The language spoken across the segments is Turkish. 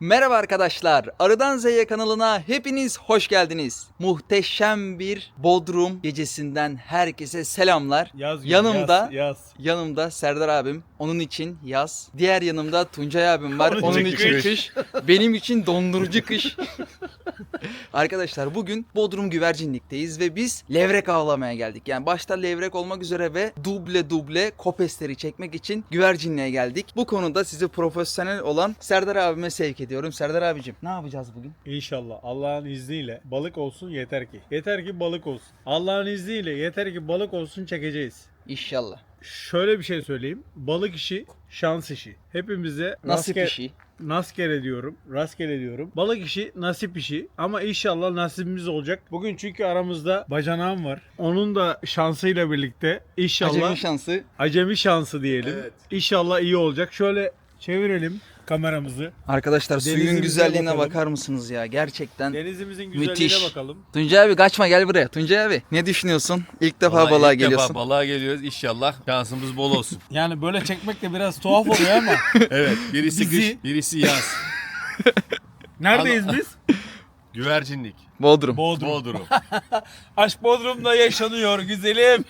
Merhaba arkadaşlar. Arıdan Z'ye kanalına hepiniz hoş geldiniz. Muhteşem bir Bodrum gecesinden herkese selamlar. Yaz günü, Yanımda yaz, yaz. yanımda Serdar abim. Onun için yaz. Diğer yanımda Tuncay abim var. Onun Onun için kış. kış. Benim için dondurucu kış. Arkadaşlar bugün Bodrum Güvercinlik'teyiz ve biz levrek avlamaya geldik. Yani başta levrek olmak üzere ve duble duble kopesleri çekmek için güvercinliğe geldik. Bu konuda sizi profesyonel olan Serdar abime sevk ediyorum. Serdar abicim ne yapacağız bugün? İnşallah Allah'ın izniyle balık olsun yeter ki. Yeter ki balık olsun. Allah'ın izniyle yeter ki balık olsun çekeceğiz. İnşallah. Şöyle bir şey söyleyeyim. Balık işi şans işi. Hepimize Nasip rastgele- işi. Rastgele diyorum. Rastgele diyorum. Balık işi nasip işi. Ama inşallah nasibimiz olacak. Bugün çünkü aramızda bacanağım var. Onun da şansıyla birlikte inşallah Acemi şansı. acemi şansı diyelim. İnşallah iyi olacak. Şöyle çevirelim kameramızı. Arkadaşlar suyun güzelliğine bakalım. bakar mısınız ya? Gerçekten. Denizimizin güzelliğine Müthiş. bakalım. Tuncay abi kaçma gel buraya. Tuncay abi ne düşünüyorsun? İlk defa Vallahi balığa ilk geliyorsun. defa balığa geliyoruz. İnşallah şansımız bol olsun. Yani böyle çekmek de biraz tuhaf oluyor ama. evet. Birisi Bizi- kış, birisi yaz. Neredeyiz biz? Güvercinlik. Bodrum. Bodrum. Bodrum. Aşk Bodrum'da yaşanıyor güzelim.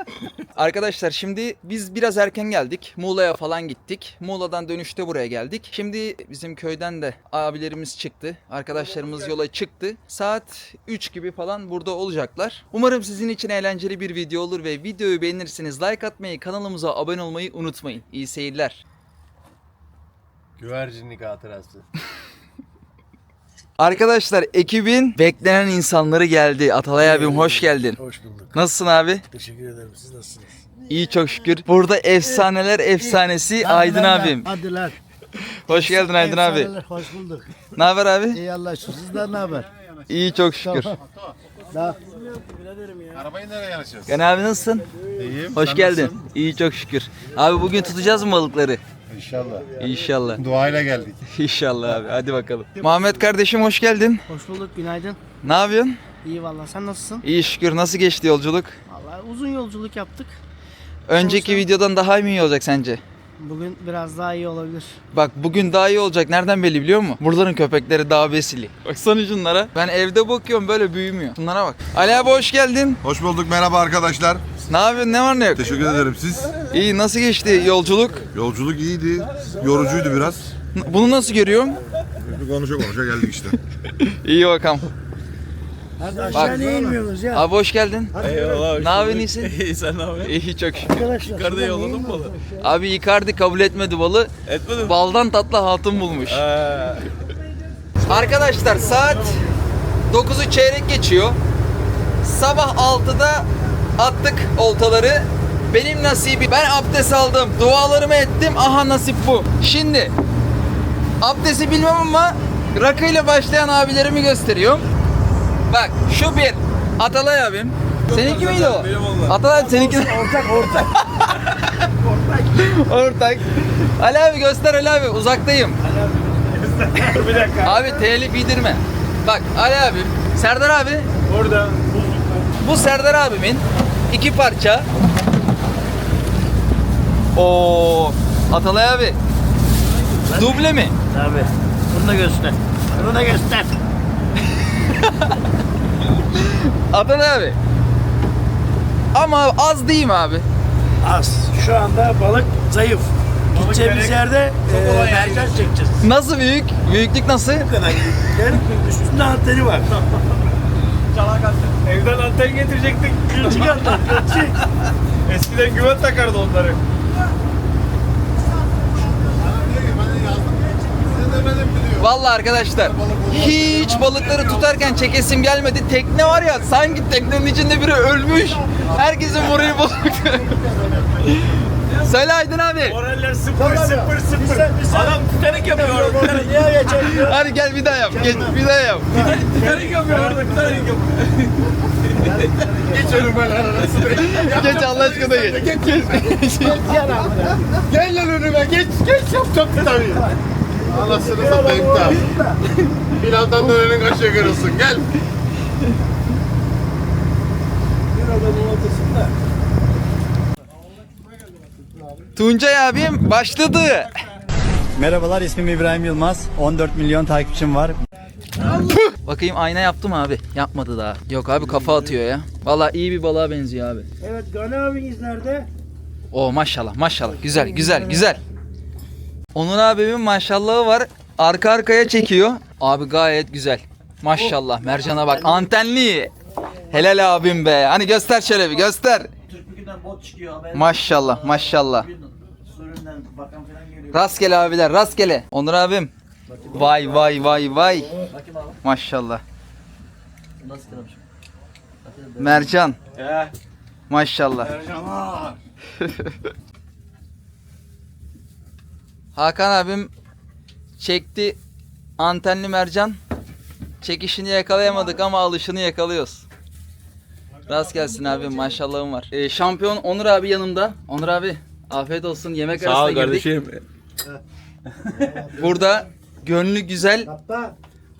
Arkadaşlar şimdi biz biraz erken geldik. Muğla'ya falan gittik. Muğla'dan dönüşte buraya geldik. Şimdi bizim köyden de abilerimiz çıktı. Arkadaşlarımız yola çıktı. Saat 3 gibi falan burada olacaklar. Umarım sizin için eğlenceli bir video olur ve videoyu beğenirseniz like atmayı, kanalımıza abone olmayı unutmayın. İyi seyirler. Güvercinlik hatırası. Arkadaşlar ekibin beklenen insanları geldi. Atalay abim hoş geldin. Hoş bulduk. Nasılsın abi? Teşekkür ederim. Siz nasılsınız? İyi çok şükür. Burada efsaneler efsanesi Aydın abim. Hadi lan. Hoş geldin Aydın abi. Efsaneler, Hoş bulduk. Ne haber abi? İyi Allah aşkına. Sizden ne haber? İyi çok şükür. Daha Arabayı nereye yanaşacağız? Gani abi nasılsın? İyiyim. Hoş geldin. İyi çok şükür. Abi bugün tutacağız mı balıkları? İnşallah. İnşallah. Duayla geldik. İnşallah abi. Hadi bakalım. Muhammed kardeşim hoş geldin. Hoş bulduk, günaydın. Ne yapıyorsun? İyi valla, sen nasılsın? İyi şükür. Nasıl geçti yolculuk? Valla uzun yolculuk yaptık. Önceki Olsun. videodan daha iyi olacak sence? Bugün biraz daha iyi olabilir. Bak bugün daha iyi olacak. Nereden belli biliyor musun? Buraların köpekleri daha besili. Baksana şunlara. Ben evde bakıyorum böyle büyümüyor. Şunlara bak. Ali abi hoş geldin. Hoş bulduk merhaba arkadaşlar. Ne yapıyorsun? Ne var ne yok? Teşekkür ederim siz. İyi nasıl geçti yolculuk? Yolculuk iyiydi. Yorucuydu biraz. Bunu nasıl görüyorsun? Konuşa konuşa geldik işte. İyi bakalım. hadi aşağı niye inmiyorsunuz ya? Abi hoş geldin. Eyvallah. Ne yapıyorsun iyisin? İyi sen ne yapıyorsun? İyi çok şükür. Arkadaşlar. Yukarıda yolladın balı? Abi Icardi kabul etmedi balı. Etmedin mi? Baldan tatlı hatun bulmuş. Ee, Arkadaşlar saat 9'u çeyrek geçiyor. Sabah 6'da attık oltaları. Benim nasibi ben abdest aldım. Dualarımı ettim. Aha nasip bu. Şimdi abdesti bilmem ama rakıyla başlayan abilerimi gösteriyorum. Bak şu bir. Atalay abim. Seninki miydi o? Atalay abi seninki. Ortak ortak. Ortak. Ali abi göster Ali abi uzaktayım. bir dakika. Abi telif yedirme. Bak Ali abim, Serdar abi. Orada Bu Serdar abimin iki parça. Oo, Atalay abi. Duble mi? Abi. Bunu da göster. Bunu da göster. Atalay abi. Ama az değil mi abi? Az. Şu anda balık zayıf. Gideceğimiz gerek- yerde e, mercan çekeceğiz. Nasıl büyük? Büyüklük nasıl? Bu kadar. Üstünde anteni var. evden anten getirecektik. Küçük anten. Küçük. Eskiden güven takardı onları. Vallahi arkadaşlar hiç balıkları tutarken çekesim gelmedi. Tekne var ya sanki teknenin içinde biri ölmüş. Herkesin morali bozuk. Söyle Aydın abi. Moraller sıfır sıfır sıfır. Adam Titanic yapıyor Niye geçemiyor? Hadi gel bir daha yap. Geç, bir daha yap. Titanic yapıyor orada. Titanic yapıyor. Geçelim ben arasına. Geç Allah aşkına geç. Geç. geç. Gel lan önüme geç geç yapacağım tabii. Anasını satayım da. Pilavdan dönenin kaşığı kırılsın gel. Tuncay abim başladı. Merhabalar ismim İbrahim Yılmaz. 14 milyon takipçim var. Bakayım ayna yaptı mı abi? Yapmadı daha. Yok abi kafa atıyor ya. Vallahi iyi bir balığa benziyor abi. Evet Gani abiniz nerede? Oo maşallah maşallah. Güzel güzel güzel. Onur abimin maşallahı var. Arka arkaya çekiyor. Abi gayet güzel. Maşallah Mercan'a bak. Antenli. Helal abim be. Hani göster şöyle bir göster. Türkbükü'nden bot çıkıyor. Haber Maşallah maşallah. Süründen bakan falan geliyor. Rastgele abiler rastgele. Onur abim. Vay vay vay vay. Maşallah. Mercan. Maşallah. Hakan abim çekti antenli mercan. Çekişini yakalayamadık ama alışını yakalıyoruz. Rast gelsin abim maşallahım var. Ee, şampiyon Onur abi yanımda. Onur abi afiyet olsun yemek arasına girdik. Burada gönlü güzel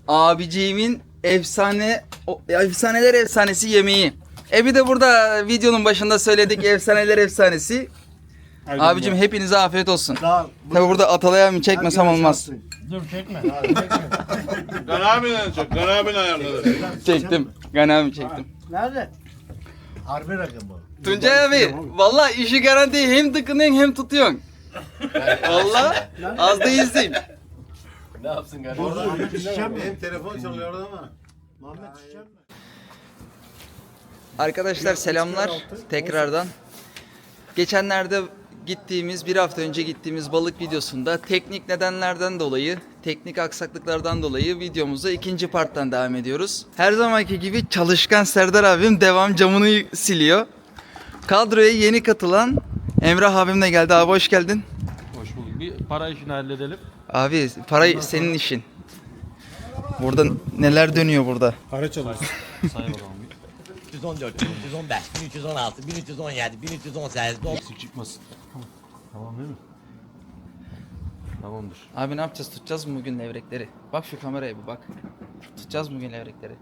abiciğimin efsane o, efsaneler efsanesi yemeği. E bir de burada videonun başında söyledik efsaneler efsanesi. Abicim hepinize afiyet olsun. Tabi burada Atalay abimi çekmesem olmaz. Dur çekme. Gan abiden çok. Gan abin ayarladı. Çektim. Gani abi çektim. Nerede? Harbi rakım bu. Tuncay abi vallahi işi garanti hem tıkınıyorsun hem tutuyorsun. Vallahi az da izleyin. Ne yapsın galiba? Orada hem telefon çalıyor orada ama. Arkadaşlar selamlar tekrardan. Geçenlerde gittiğimiz, bir hafta önce gittiğimiz balık videosunda teknik nedenlerden dolayı, teknik aksaklıklardan dolayı videomuza ikinci parttan devam ediyoruz. Her zamanki gibi çalışkan Serdar abim devam camını siliyor. Kadroya yeni katılan Emrah abim de geldi. Abi hoş geldin. Hoş bulduk. Bir para işini halledelim. Abi para senin işin. Burada neler dönüyor burada? Para çalışsın. 1314, 1315, 1316, 1317, 1318, Eksik çıkmasın. Tamam değil mi? Tamamdır. Abi ne yapacağız? Tutacağız mı bugün levrekleri? Bak şu kameraya bir bak. Tutacağız mı bugün levrekleri?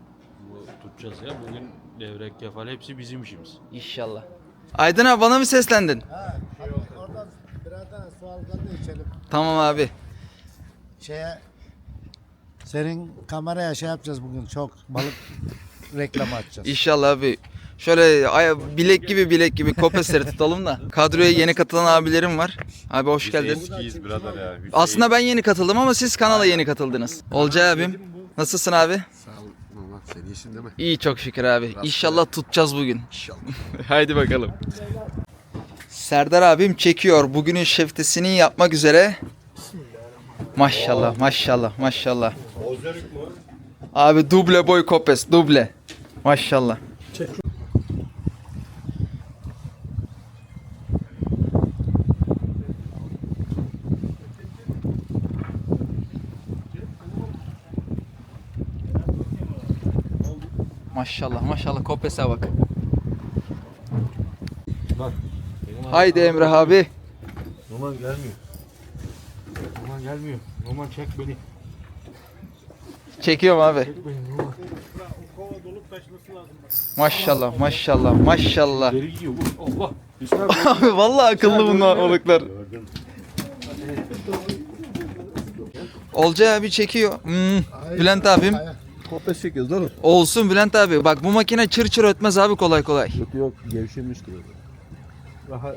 Bu tutacağız ya. Bugün devrek kefal hepsi bizim işimiz. İnşallah. Aydın abi bana mı seslendin? Oradan birer tane su algan da içelim. Tamam abi. Şeye senin kameraya şey yapacağız bugün çok balık reklamı açacağız. İnşallah abi. Şöyle ay- bilek gibi bilek gibi kopesleri tutalım da. Kadroya yeni katılan abilerim var. Abi hoş geldin. Eskiyiz birader ya. Aslında ben yeni katıldım ama siz kanala yeni katıldınız. Olcay abim. Nasılsın abi? Sağ ol. Senin işin değil mi? İyi çok şükür abi. İnşallah tutacağız bugün. İnşallah. Haydi bakalım. Serdar abim çekiyor. Bugünün şeftesini yapmak üzere. Maşallah maşallah maşallah. Abi duble boy kopes duble. Maşallah. Maşallah maşallah kopese bak. Haydi Emrah abi. Roman gelmiyor. Roman gelmiyor. Roman çek beni. Çekiyorum abi. Çek beni Roman. Kova dolup taşması lazım bak. Maşallah maşallah maşallah. Geri gidiyor. bu. Allah. Abi vallahi akıllı bunlar balıklar. Olcay abi çekiyor. Hmm. Bülent abim. Kopes çekiyoruz mi? Olsun Bülent abi. Bak bu makine çır çır ötmez abi kolay kolay. Yok yok gevşemiştir. Daha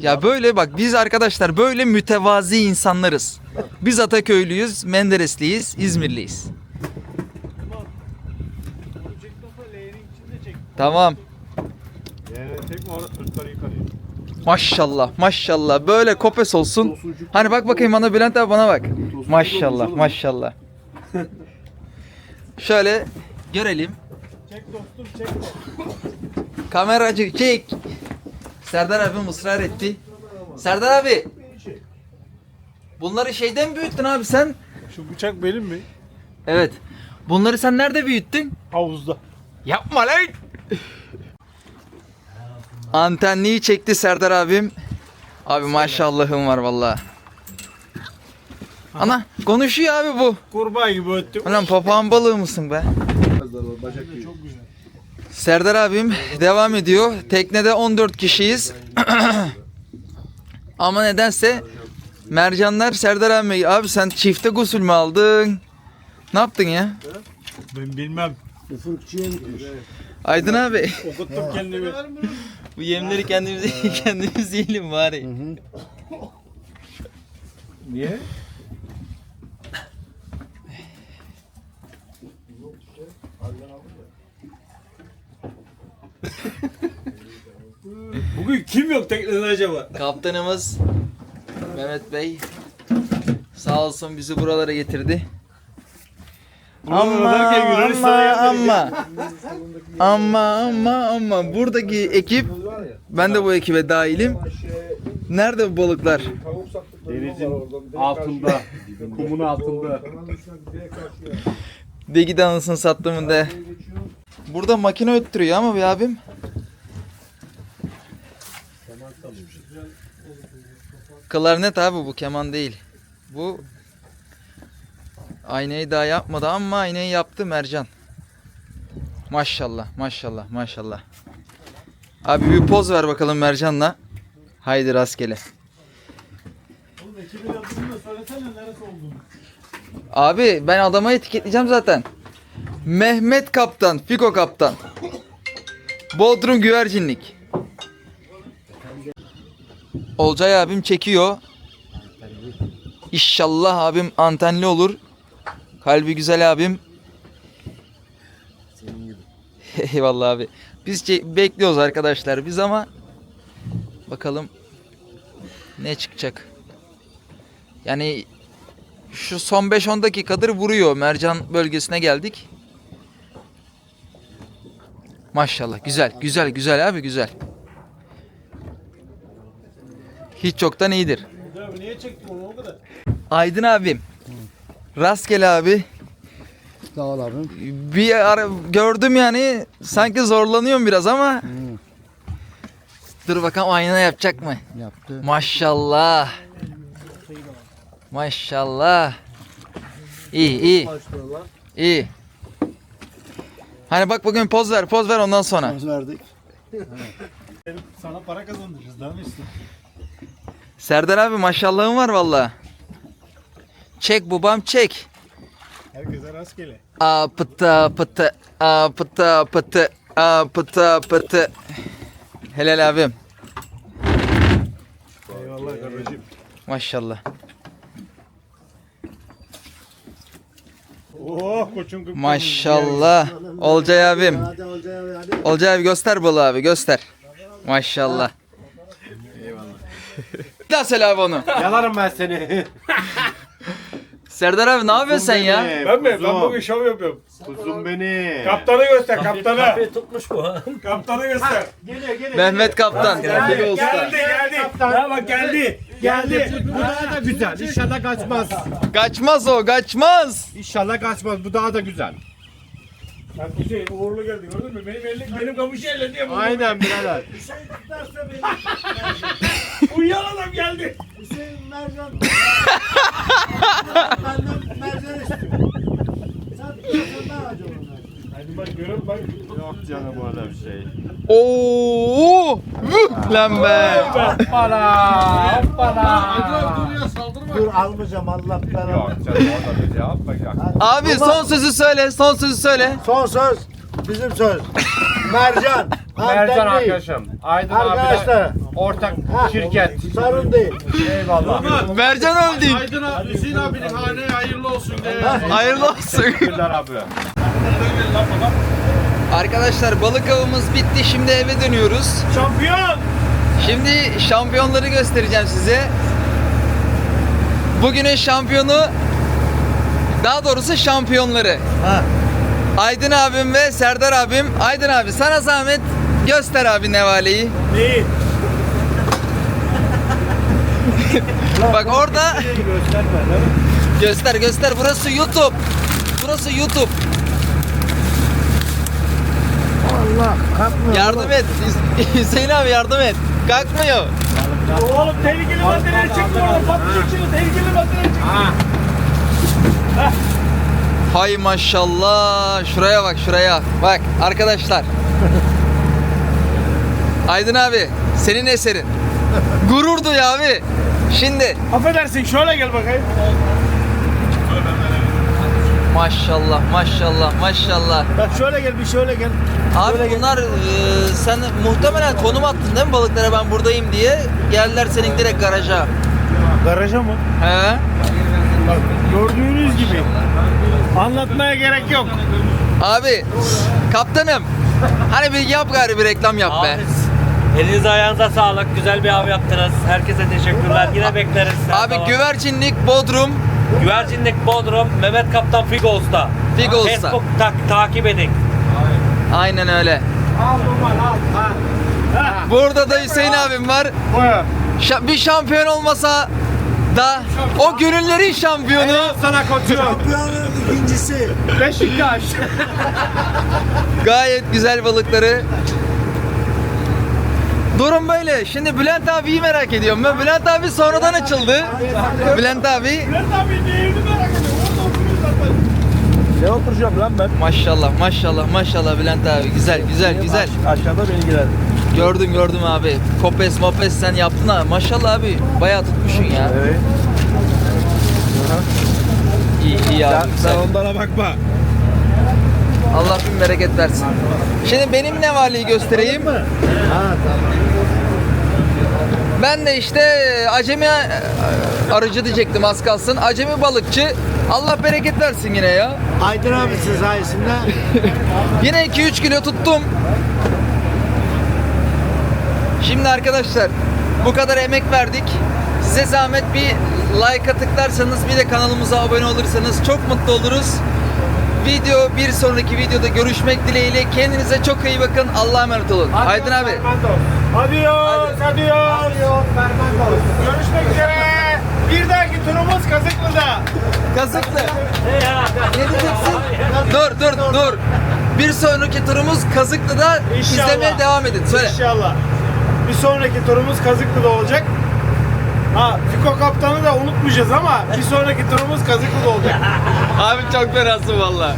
Ya böyle bak biz arkadaşlar böyle mütevazi insanlarız. Biz Ataköylüyüz, Menderesliyiz, İzmirliyiz. Tamam. Maşallah maşallah böyle kopes olsun. Hani bak bakayım bana Bülent abi bana bak. Maşallah maşallah. Şöyle görelim. Çek dostum çek. Kameracı çek. Serdar abim ısrar etti. Serdar abi. Bunları şeyden büyüttün abi sen. Şu bıçak benim mi? Evet. Bunları sen nerede büyüttün? Havuzda. Yapma lan. Antenliği çekti Serdar abim. Abi maşallahım var vallahi. Ana konuşuyor abi bu. Kurbağa gibi öttü. Ulan papağan balığı mısın be? Çok güzel. Serdar abim devam ediyor. Teknede 14 kişiyiz. Ama nedense Mercanlar Serdar abi. Abi sen çifte gusül mü aldın? Ne yaptın ya? Ben bilmem. Aydın abi. Okuttum kendimi. Bu yemleri kendimiz kendimiz yiyelim bari. Niye? Bugün kim yok teknede acaba? Kaptanımız Mehmet Bey sağ olsun bizi buralara getirdi. Ama ama ama ama ama ama buradaki ekip ben de bu ekibe dahilim. Nerede bu balıklar? Denizin altında. Kumun altında. Degi danısını sattığımın de. Burada makine öttürüyor ama bir abim. Klarnet abi bu keman değil. Bu aynayı daha yapmadı ama aynayı yaptı Mercan. Maşallah maşallah maşallah. Abi bir poz ver bakalım Mercan'la. Haydi rastgele. Oğlum ekibin adını da söylesene neresi olduğunu. Abi ben adama etiketleyeceğim zaten. Mehmet Kaptan, Fiko Kaptan. Bodrum Güvercinlik. Olcay abim çekiyor. İnşallah abim antenli olur. Kalbi güzel abim. Eyvallah abi. Biz bekliyoruz arkadaşlar biz ama bakalım ne çıkacak. Yani şu son 5-10 dakikadır vuruyor. Mercan bölgesine geldik. Maşallah güzel güzel güzel abi güzel. Hiç çoktan iyidir. Niye çektin onu o kadar? Aydın abim. Rastgele abi. Sağ ol abim. Bir ara gördüm yani sanki zorlanıyorum biraz ama. Dur bakalım ayna yapacak mı? Yaptı. Maşallah. Maşallah. İyi iyi. İyi. Hani bak bugün poz ver poz ver ondan sonra. Söz verdik. Sana para kazandırırız daha ne istiyorsun? Serdar abi maşallahın var valla. Çek babam çek. Herkese rastgele. A pıtı pıtı a pıtı pıtı a pıtı pıtı. Helal abim. Eyvallah kardeşim. Maşallah. Oh koçum kıpkırmızı. Maşallah. Olcay abim. Hadi Olcay abi hadi. Olcay abi göster balığı abi göster. Maşallah. Eyvallah. Daha onu. Yalarım ben seni. Serdar abi ne yapıyorsun sen ya? Ben mi? Ben bugün şov yapıyorum. Kuzum beni. Kaptanı göster kaptanı. Kapıyı tutmuş bu. Kaptanı göster. Mehmet Kaptan. Geldi geldi geldi. Ha bak geldi. Geldi. Bu daha da güzel. İnşallah kaçmaz. Kaçmaz o kaçmaz. İnşallah kaçmaz. Bu daha da güzel. Bak Hüseyin uğurlu geldi gördün mü? Benim elim benim kamışı elle diye bu. Aynen birader. Uyuyan adam geldi. Hüseyin Mercan. Benden mercan istiyor. Sen sen daha acaba Hadi bak görün bak. Yok canım öyle bir şey. Oo! Vuh Lan be. Dur almayacağım Allah belanı. Yok canım orada bir cevap bak ya. Abi son sözü söyle. Son sözü söyle. Son söz. Bizim söz. Mercan. Mercan arkadaşım. Aydın abi Arkadaşlar. Ortak şirket. Değil. Eyvallah. Mercan öldü. Aydın abi, Hüseyin abinin haneye hayırlı olsun de. Hayırlı olsun. Teşekkürler abi. Arkadaşlar balık avımız bitti. Şimdi eve dönüyoruz. Şampiyon. Şimdi şampiyonları göstereceğim size. Bugünün şampiyonu daha doğrusu şampiyonları. Aydın abim ve Serdar abim. Aydın abi sana zahmet göster abi nevaleyi. Neyi? Bak orada göster göster burası YouTube. Burası YouTube. Allah kalkmıyor. Yardım et. Hüs- Hüseyin abi yardım et. Kalkmıyor. Oğlum tehlikeli maddeleri çıktı orada. Patlayacak şimdi tehlikeli maddeleri çıktı. Hay maşallah. Şuraya bak şuraya. Bak arkadaşlar. Aydın abi senin eserin. Gurur duy abi. Şimdi Affedersin şöyle gel bakayım. maşallah maşallah maşallah. Bak şöyle gel bir şöyle gel. Abi bunlar e, sen muhtemelen konum attın değil mi balıklara ben buradayım diye. Geldiler senin direkt garaja. Garaja mı? He? Bak gördüğünüz gibi. Anlatmaya gerek yok. Abi kaptanım. Hani bir yap gari bir reklam yap be. Elinize ayağınıza sağlık. Güzel bir av yaptınız. Herkese teşekkürler. Yine bekleriz. Abi zaman. güvercinlik Bodrum. Güvercinlik Bodrum, Mehmet Kaptan Figo Usta. Figo Usta. Facebook ta- takip edin. Aynen öyle. Burada da Hüseyin abim var. Buyur. Şa- bir şampiyon olmasa da o gönüllerin şampiyonu. Sana koçum. ikincisi. Beşiktaş. Gayet güzel balıkları. Durum böyle. Şimdi Bülent abiyi merak ediyorum. Ben Bülent abi sonradan açıldı. Bülent abi Ben tabii değildi merak ediyorum. Orada oturuyor zaten. Ne oturacağım lan ben? maşallah maşallah maşallah Bülent abi güzel güzel güzel. Aşağıda bilgiler. Gördüm gördüm abi. Kopes mopes sen yaptın ha. Maşallah abi. Bayağı tutmuşsun ya. Evet. İyi iyi abi Sen, güzel. sen onlara bakma. Allah bin bereket versin. Şimdi benim ne valiyi göstereyim. Ben de işte acemi e, arıcı diyecektim az kalsın. Acemi balıkçı. Allah bereket versin yine ya. Aydın abisi sayesinde Yine 2-3 kilo tuttum. Şimdi arkadaşlar bu kadar emek verdik. Size zahmet bir like'a tıklarsanız bir de kanalımıza abone olursanız çok mutlu oluruz. Video bir sonraki videoda görüşmek dileğiyle. Kendinize çok iyi bakın. Allah'a emanet olun. Aydın abi. Adios, adios. Görüşmek üzere. Bir dahaki turumuz Kazıklı'da. Kazıklı. Ne diyeceksin? Dur dur dur. Bir sonraki turumuz Kazıklı'da İnşallah. izlemeye devam edin. Söyle. İnşallah. Bir sonraki turumuz Kazıklı'da olacak. Ha, Fiko kaptanı da unutmayacağız ama bir sonraki turumuz Kazıklı'da olacak. Abi çok fenasın valla.